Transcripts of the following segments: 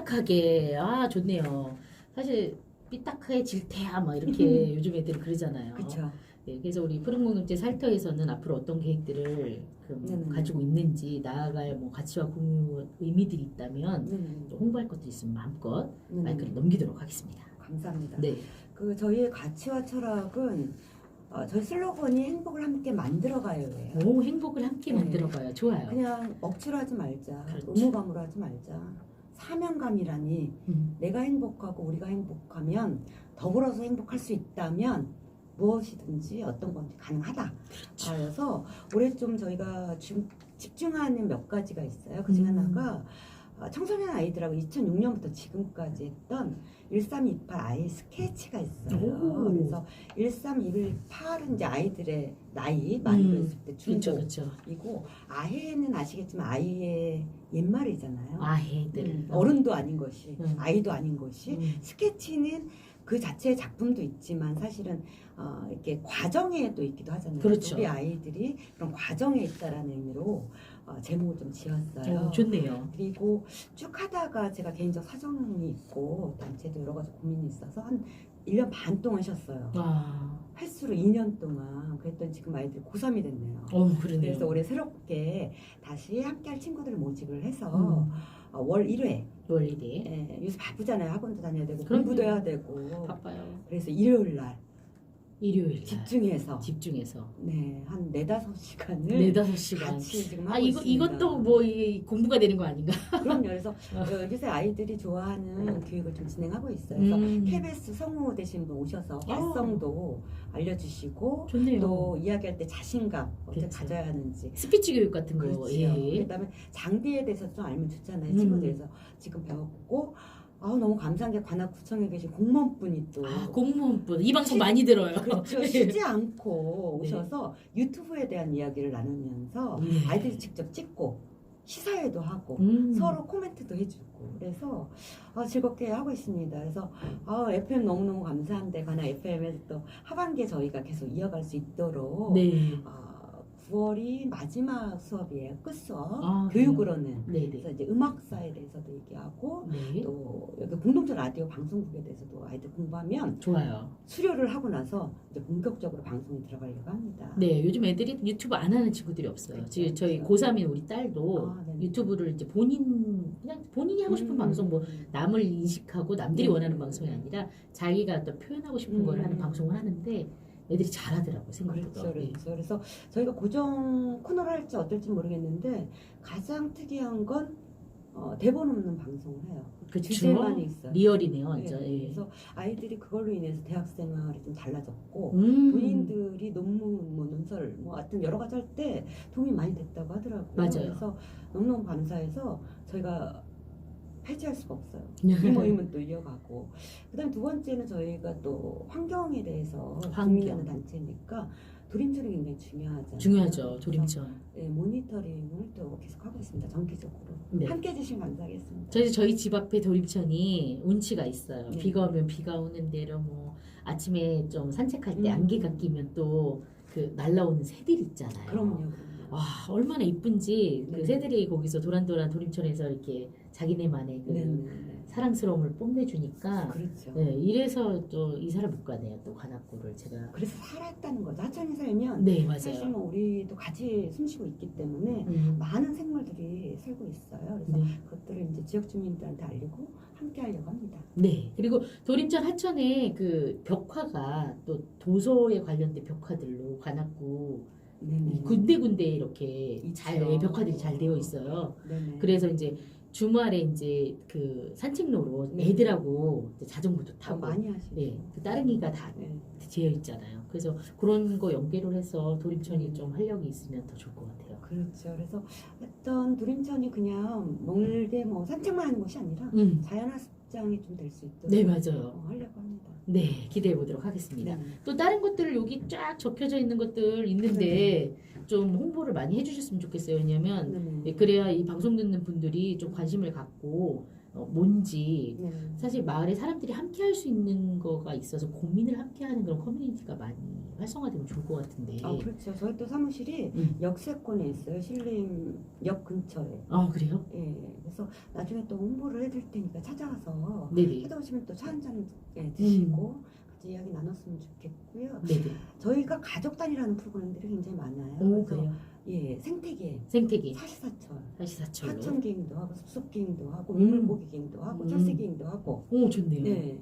삐딱하게 아 좋네요. 사실 삐딱해질 테야 막 이렇게 요즘 애들이 그러잖아요. 그렇죠. 네, 그래서 우리 푸른공동체 살터에서는 앞으로 어떤 계획들을 그 네네. 가지고 있는지 나아갈 뭐 가치와 공유 의미들이 있다면 네. 또 홍보할 것도 있으면 마음껏 네. 마이크를 넘기도록 하겠습니다. 감사합니다. 네. 그 저희의 가치와 철학은 어, 저희 슬로건이 행복을 함께 만들어가요예요. 오 행복을 함께 네. 만들어봐요. 좋아요. 그냥 억지로 하지 말자. 그렇죠. 의무감으로 하지 말자. 사명감이라니 음, 내가 행복하고 우리가 행복하면 더불어서 행복할 수 있다면 무엇이든지 어떤 건지 가능하다. 그렇죠. 그래서 올해 좀 저희가 중- 집중하는 몇 가지가 있어요. 그중 음. 하나가 어, 청소년 아이들하고 2006년부터 지금까지 했던 1328 아이 스케치가 있어요. 오. 그래서 1328은 이제 아이들의 나이 음. 했을 때 그렇죠, 그렇죠. 중고이고 아해는 아시겠지만 아이의 옛말이잖아요. 아해들. 음, 어른도 아닌 것이 음. 아이도 아닌 것이 음, 스케치는 그 자체의 작품도 있지만 사실은 어, 이렇게 과정에 또 있기도 하잖아요. 그렇죠. 우리 아이들이 그런 과정에 있다라는 의미로 어, 제목을 좀 지었어요. 어, 좋네요. 그리고 쭉 하다가 제가 개인적 사정이 있고 단체도 여러 가지 고민이 있어서 한 1년 반 동안 쉬었어요. 아, 횟수로 2년 동안 그랬더니 지금 아이들이 고3이 됐네요. 어 그러네요. 그래서 올해 새롭게 다시 함께할 친구들을 모집을 해서 음, 어, 월 1회 월일이 예, 요새 바쁘잖아요. 학원도 다녀야 되고 그럼요. 공부도 해야 되고 바빠요. 그래서 일요일 날 일요일 날 집중해서 집중해서 네, 한 네다섯 시간을 네다섯 시간. 같이 지금 하고 아 이거 있습니다. 이것도 뭐 이, 공부가 되는 거 아닌가? 그럼요. 그래서 어, 요새 아이들이 좋아하는 교육을 좀 진행하고 있어요. 그래서 음, KBS 성우 되신 분 오셔서 발성도 알려주시고 좋네요. 또 이야기할 때 자신감 어떻게 그렇죠. 가져야 하는지 스피치 교육 같은 거. 그렇죠. 예. 그다음에 장비에 대해서 좀 알면 좋잖아요. 음. 친구들에서 지금 배웠고 아 너무 감사한 게 관악구청에 계신 공무원분이 또 아 공무원분 이 방송 시- 많이 들어요. 그렇죠. 쉬지 않고 네. 오셔서 유튜브에 대한 이야기를 나누면서 예. 아이들이 직접 찍고 시사회도 하고 음. 서로 코멘트도 해주고 그래서 아, 즐겁게 하고 있습니다. 그래서 아, FM 너무너무 감사한데 가나 FM에서 또 하반기에 저희가 계속 이어갈 수 있도록 네. 아, 9월이 마지막 수업이에요. 끝 수업. 아, 교육으로는. 네 네. 그래서 이제 음악사에 대해서도 얘기하고 네. 또 여기 공동체 라디오 방송국에 대해서도 아이들 공부하면 좋아요. 수료를 하고 나서 이제 본격적으로 방송에 들어가려고 합니다. 네, 요즘 애들이 유튜브 안 하는 친구들이 없어요. 그렇죠, 지금 저희 그렇죠. 고3인 우리 딸도 아, 네네. 유튜브를 이제 본인 그냥 본인이 하고 싶은 음. 방송 뭐 남을 인식하고 남들이 음. 원하는 방송이 아니라 자기가 또 표현하고 싶은 음. 걸 하는 방송을 하는데 애들이 잘하더라고 생각보다. 그렇죠, 네. 그렇죠. 그래서 저희가 고정 코너를 할지 어떨지 모르겠는데 가장 특이한 건 어, 대본 없는 방송을 해요. 그렇죠. 주제만 있어요. 리얼이네요, 네, 완전. 예. 그래서 아이들이 그걸로 인해서 대학 생활이 좀 달라졌고 음. 본인들이 논문, 뭐 논설, 뭐 하여튼 여러 가지 할 때 도움이 많이 됐다고 하더라고요. 맞아요. 그래서 너무너무 감사해서 저희가 폐지할 수가 없어요. 네. 이 모임은 또 이어가고 그다음 두 번째는 저희가 또 환경에 대해서 환경. 고민하는 단체니까 도림철이 굉장히 중요하잖아요. 중요하죠, 조림천. 네, 모니터링을 또 계속 하고 있습니다. 정기적으로 네. 함께 해주시면 감사하겠습니다. 저희 저희 집 앞에 도림천이 운치가 있어요. 네. 비가 오면 비가 오는 대로 뭐 아침에 좀 산책할 때 음. 안개가 끼면 또 그 날라오는 새들 있잖아요. 그럼요. 와 얼마나 이쁜지 그 네. 새들이 거기서 도란도란 도림천에서 이렇게 자기네만의 그 네, 네, 네. 사랑스러움을 뽐내주니까 그렇죠. 네, 이래서 또 이사를 못 가네요. 또 관악구를 제가 그래서 살았다는 거죠. 하천에 살면 네 사실 맞아요. 뭐 우리도 같이 숨쉬고 있기 때문에 음, 많은 생물들이 살고 있어요. 그래서 네. 그것들을 이제 지역 주민들한테 알리고 함께 하려고 합니다. 네 그리고 도림천 하천에 그 벽화가 또 도서에 관련된 벽화들로 관악구 네네. 군데군데 이렇게 있죠. 잘 예, 벽화들이 잘 되어 있어요. 네네. 그래서 이제 주말에 이제 그 산책로로 네. 애들하고 이제 자전거도 더 타고 많이 하시죠. 예, 그 따릉이가 다 네. 되어 있잖아요. 그래서 그런 거 연계를 해서 도림천이 음. 좀 활력이 있으면 더 좋을 것 같아요. 그렇죠. 그래서 어떤 도림천이 그냥 멀게 뭐 산책만 하는 것이 아니라 음, 자연학습장이 좀 될 수 있도록 네 맞아요. 어, 하려고 합니다. 네 기대해 보도록 하겠습니다. 네. 또 다른 것들 여기 쫙 적혀져 있는 것들 있는데 좀 홍보를 많이 해주셨으면 좋겠어요. 왜냐하면 네. 네, 그래야 이 방송 듣는 분들이 좀 관심을 갖고 어, 뭔지 네. 사실 마을에 사람들이 함께 할 수 있는 거가 있어서 고민을 함께 하는 그런 커뮤니티가 많이 활성화되면 좋을 것 같은데. 아 그렇죠. 저희 또 사무실이 음. 역세권에 있어요. 신림역 근처에. 아, 그래요? 예. 그래서 나중에 또 홍보를 해드릴 테니까 찾아와서 네네. 찾아오시면 또 차 한잔 예, 드시고 음. 같이 이야기 나눴으면 좋겠고요. 네네. 저희가 가족 단위라는 프로그램들이 굉장히 많아요. 오, 그래서 그래요? 예, 생태계, 생태계, 사시사철, 사시사철로. 하천기행도 하고 숲속기행도 하고 음. 민물고기기행도 하고 음. 철새기행도 하고 오, 좋네요. 네.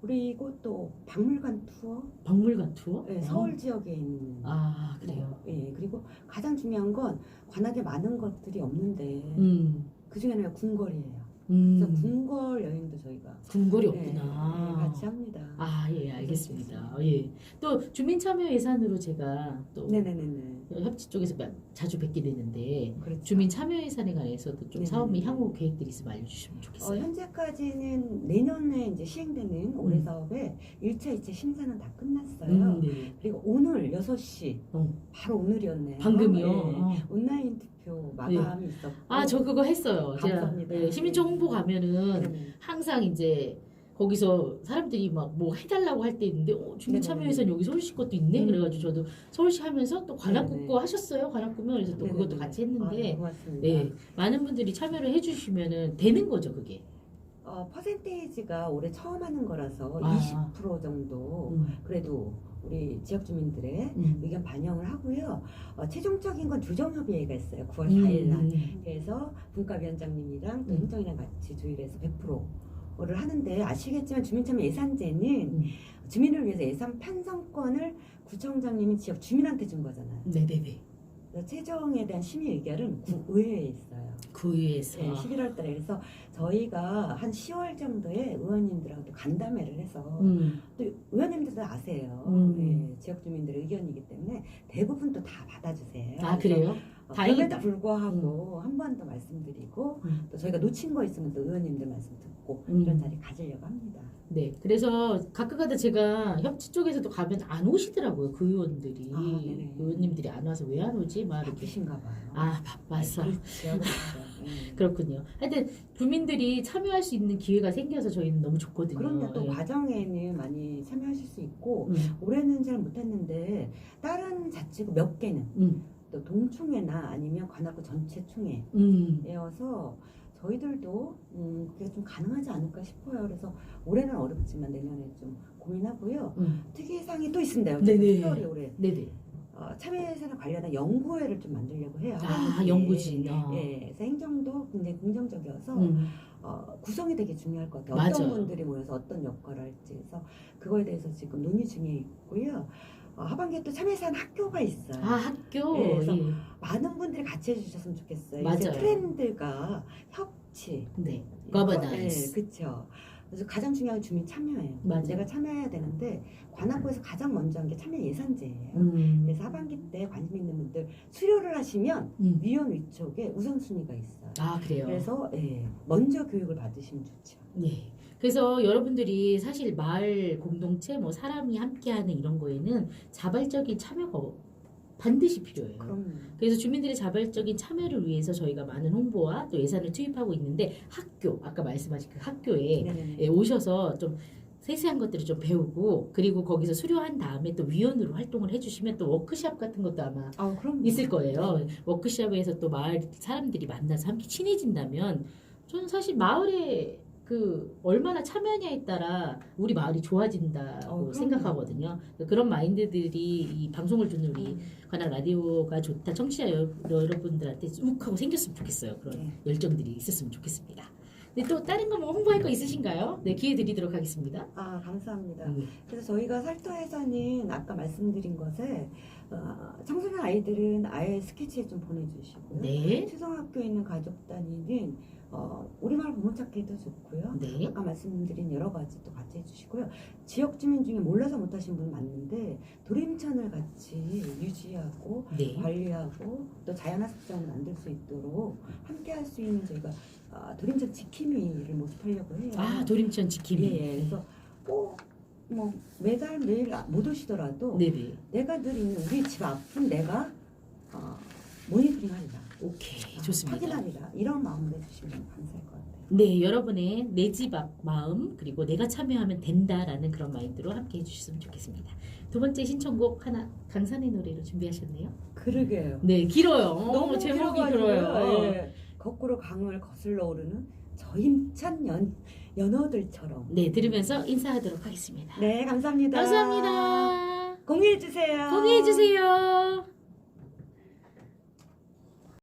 그리고 또 박물관 투어, 박물관 투어? 네, 어. 서울 지역에 있는 아, 그래요? 뭐, 예, 그리고 가장 중요한 건 관악에 많은 것들이 없는데 음. 그 중에는 궁궐이에요. 음. 그래서 궁궐 여행도 저희가 궁궐이 네, 없구나. 네, 같이 합니다. 아, 예, 알겠습니다. 예. 또 주민 참여 예산으로 제가 또 네네네네. 협치 쪽에서 마- 자주 뵙게 되는데 그렇죠. 주민 참여 예산에 관해서도 좀 네네네. 사업 및 향후 계획들이 있으면 알려주시면 어, 좋겠어요. 현재까지는 내년에 이제 시행되는 올해 음. 사업의 1차, 2차 심사는 다 끝났어요. 음, 네. 그리고 오늘 6시, 어. 바로 오늘이었네요. 방금이요. 네. 어. 온라인 투표 마감이 있었고. 아, 저 그거 했어요. 제가 감사합니다. 예, 시민청 홍보 가면은 네네. 항상 이제 거기서 사람들이 막 뭐 해달라고 할 때 있는데 어, 주민 네네네. 참여 예산 여기 서울시 것도 있네. 음. 그래가지고 저도 서울시 하면서 또 관악구 네네. 거 하셨어요. 관악구면 그래서 또 그것도 네네네. 같이 아, 네, 했는데 고맙습니다. 네, 많은 분들이 참여를 해주시면은 되는 거죠, 그게. 어, 퍼센테이지가 올해 처음 하는 거라서 아. 20% 정도 음. 그래도 우리 지역 주민들의 음. 의견 반영을 하고요. 어, 최종적인 건 조정협의회가 있어요. 9월 음. 4일 날. 그래서 분과위원장님이랑 또 음. 행정이랑 같이 조율해서 100% 를 하는데 아시겠지만 주민참여 예산제는 음. 주민을 위해서 예산 편성권을 구청장님이 지역 주민한테 준 거잖아요. 네네네. 그래서 최종에 대한 심의 의결은 구의회에 있어요. 구의에서 네, 11월 달에 그래서 저희가 한 10월 정도에 의원님들하고 또 간담회를 해서 음. 또 의원님들도 아세요. 음. 네, 지역 주민들의 의견이기 때문에 대부분 또 다 받아주세요. 아 그래요? 어, 다행이다. 그럼에도 불구하고 한 번 더 말씀드리고 음. 또 저희가 놓친 거 있으면 또 의원님들 말씀 듣고 음. 이런 자리 가지려고 합니다. 네. 그래서 가끔가다 제가 협치 쪽에서도 가면 안 오시더라고요. 그 의원들이 아, 네네. 의원님들이 안 와서 왜 안 오지? 막 이렇게. 바쁘신가 봐요. 아 바빠서. 네, 그렇죠. 그렇죠. 네. 그렇군요. 하여튼 주민들이 참여할 수 있는 기회가 생겨서 저희는 너무 좋거든요. 그럼요. 또 예. 과정에는 많이 참여하실 수 있고 음. 올해는 잘 못했는데 다른 자치구 몇 개는 음. 또 동충회나 아니면 관악구 전체 충회 음. 저희들도 음, 그게 좀 가능하지 않을까 싶어요. 그래서 올해는 어렵지만 내년에 좀 고민하고요. 음. 특이사항이 또 있습니다. 네네. 특별히 올해 네네. 어, 참여예산에 관련한 연구회를 좀 만들려고 해요. 아. 연구진. 아. 예, 그래서 행정도 굉장히 긍정적이어서 음. 어, 구성이 되게 중요할 것 같아요. 맞아요. 어떤 분들이 모여서 어떤 역할을 할지 해서 그거에 대해서 지금 논의 중에 있고요. 어, 하반기에 또 참여예산 학교가 있어요. 아 학교. 네, 그래서 예. 많은 분들이 같이 해주셨으면 좋겠어요. 맞아요. 이제 트렌드가 협치. 네. 네, 거버넌스. 그렇죠. 그래서 가장 중요한 건 주민 참여예요. 맞아요. 내가 참여해야 되는데 관악구에서 가장 먼저 한 게 참여 예산제예요. 음. 그래서 하반기 때 관심 있는 분들 수료를 하시면 음. 위원 위촉에 우선순위가 있어요. 아 그래요. 그래서 예, 먼저 교육을 받으시면 좋죠. 네. 그래서 여러분들이 사실 마을 공동체 뭐 사람이 함께하는 이런 거에는 자발적인 참여가 반드시 필요해요. 그럼요. 그래서 주민들의 자발적인 참여를 위해서 저희가 많은 홍보와 또 예산을 투입하고 있는데 학교 아까 말씀하신 그 학교에. 예, 오셔서 좀 세세한 것들을 좀 배우고 그리고 거기서 수료한 다음에 또 위원으로 활동을 해주시면 또 워크샵 같은 것도 아마 아, 있을 거예요. 워크숍에서 또 마을 사람들이 만나서 함께 친해진다면 저는 사실 마을에 그 얼마나 참여하냐에 따라 우리 마을이 좋아진다고 어. 생각하거든요. 그런 마인드들이 이 방송을 듣는 우리 음, 관악 라디오가 좋다 청취자 여, 여러분들한테 욱 하고 생겼으면 좋겠어요. 그런 네. 열정들이 있었으면 좋겠습니다. 근데 또 다른 거 뭐 홍보할 거 있으신가요? 네 기회 드리도록 하겠습니다. 아 감사합니다. 음. 그래서 저희가 살터에서는 아까 말씀드린 것에 어, 청소년 아이들은 아예 스케치에 좀 보내주시고요. 네, 초등학교에 있는 가족 단위는 보모 찾기도 좋고요. 네, 아까 말씀드린 여러 가지 또 같이 해주시고요. 지역 주민 중에 몰라서 못하신 분 많은데 도림천을 같이 유지하고 네. 관리하고 또 자연학습장을 만들 수 있도록 함께 할 수 있는 저희가 아, 도림천 지킴이를 모집하려고 해요. 아 도림천 지킴이. 예, 예. 그래서 꼭뭐 매달 매일 못 오시더라도 네네. 내가 늘 있는 우리 집 앞은 내가 어, 모니터링 하리라. 오케이 아, 좋습니다. 확인하리라. 이런 마음으로 해주시면 감사할 것 같아요. 네, 여러분의 내집앞 마음 그리고 내가 참여하면 된다라는 그런 마인드로 함께 해주셨으면 좋겠습니다. 두 번째 신청곡 하나 강산의 노래로 준비하셨네요. 그러게요. 네, 길어요. 너무 제목이. 길어요. 예. 거꾸로 강을 거슬러 오르는 저 힘찬 연, 연어들처럼. 네, 들으면서 인사하도록 하겠습니다. 네, 감사합니다. 감사합니다. 공유해 주세요. 공유해 주세요.